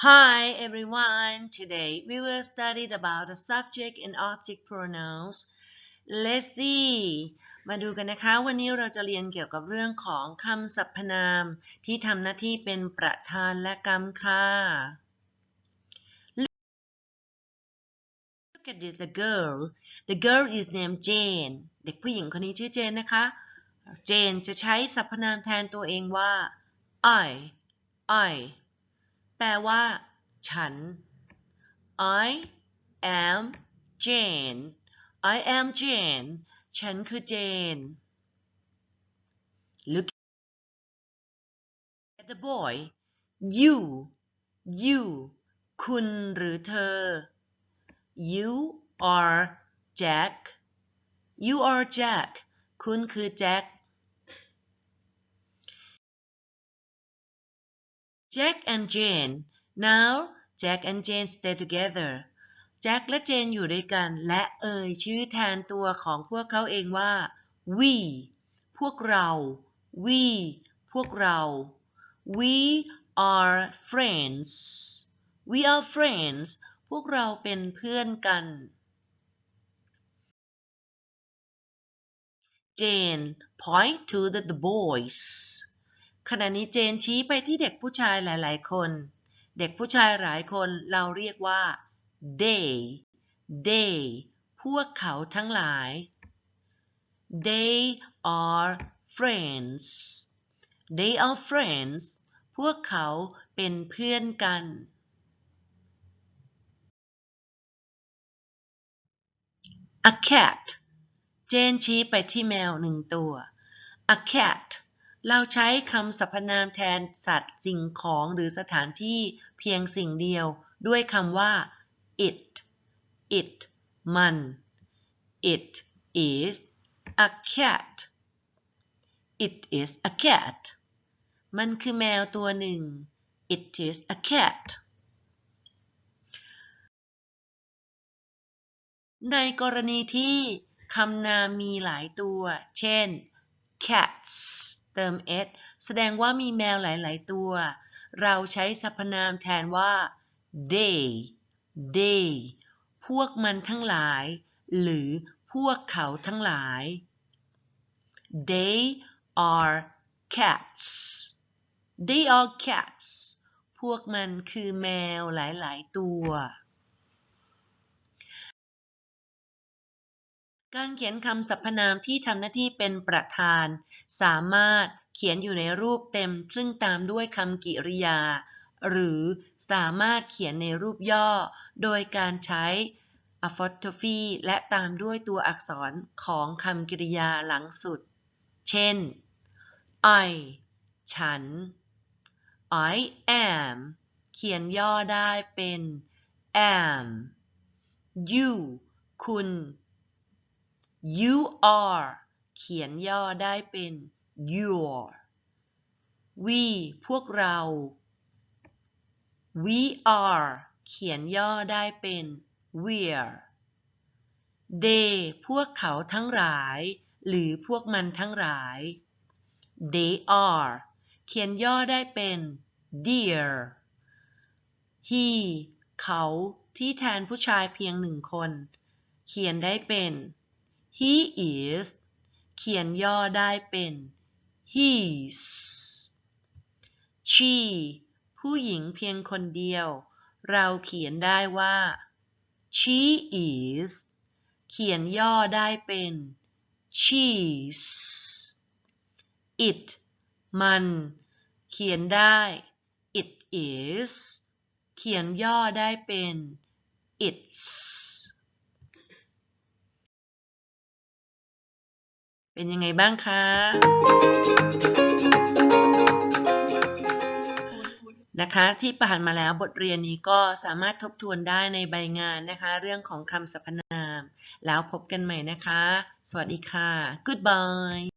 Hi everyone. Today we will study about the subject and object pronouns. Let's see. มาดูกันนะคะ วันนี้เราจะเรียนเกี่ยวกับเรื่องของคำสรรพนาม ที่ทำหน้าที่เป็นประธานและกรรมค่ะ Look at this the girl the girl is named Jane เด็กผู้หญิงคนนี้ชื่อเจนนะคะ เจนจะใช้สรรพนามแทนตัวเองว่า I I แปลว่า ฉัน I am Jane I am Jane ฉันคือเจน Look at the boy you you คุณหรือเธอ You are Jack You are Jack คุณคือแจ็ค Jack and Jane now Jack and Jane stay together แจ็คและเจนอยู่ด้วยกัน และเอ่ยชื่อแทนตัวของพวกเขาเองว่า we พวกเรา we พวกเรา we are friends we are friends พวกเราเป็นเพื่อนกัน Jane point to the, the boys ขณะนี้เจนชี้ไปที่เด็กผู้ชายหลาย ๆ คน เด็กผู้ชายหลายคนเราเรียกว่า they they พวกเขาทั้งหลาย they are friends they are friends พวกเขาเป็นเพื่อนกัน a cat เจนชี้ไปที่แมวหนึ่งตัว a cat เราใช้คำสรรพนามแทนสัตว์สิ่งของหรือสถานที่เพียงสิ่งเดียว ด้วยคำว่า it it มัน it is a cat it is a cat มันคือแมวตัวหนึ่ง it is a cat ในกรณีที่คำนามมีหลายตัว เช่น cats เติม s แสดงว่ามีแมวหลาย ๆ ตัว เราใช้สรรพนามแทนว่า they they พวกมันทั้งหลาย หรือพวกเขาทั้งหลาย they are cats they are cats พวกมันคือแมวหลาย ๆ ตัว การเขียนคำสรรพนามที่ทำหน้าที่เป็นประธาน สามารถเขียนอยู่ในรูปเต็ม ซึ่งตามด้วยคำกริยา หรือสามารถเขียนในรูปย่อ โดยการใช้ apostrophe และตามด้วยตัวอักษรของคำกริยาหลังสุด เช่น I ฉัน I am เขียนย่อได้เป็น am you คุณ you are เขียนย่อได้เป็น your we พวกเรา we are เขียนย่อได้เป็น we're they พวกเขาทั้งหลาย หรือพวกมันทั้งหลาย they are เขียนย่อได้เป็น dear he เขาที่แทนผู้ชายเพียงหนึ่งคน เขียนได้เป็น he is เขียนย่อได้เป็น his she ผู้หญิงเพียงคนเดียว เราเขียนได้ว่า she is เขียนย่อได้เป็น cheese it มัน เขียนได้ it is เขียนย่อได้เป็น its เป็นยังไงบ้างคะนะคะที่ผ่านมาแล้วบทเรียนนี้ก็สามารถทบทวนได้ในใบงานนะคะ เรื่องของคำสรรพนาม แล้วพบกันใหม่นะคะ สวัสดีค่ะ goodbye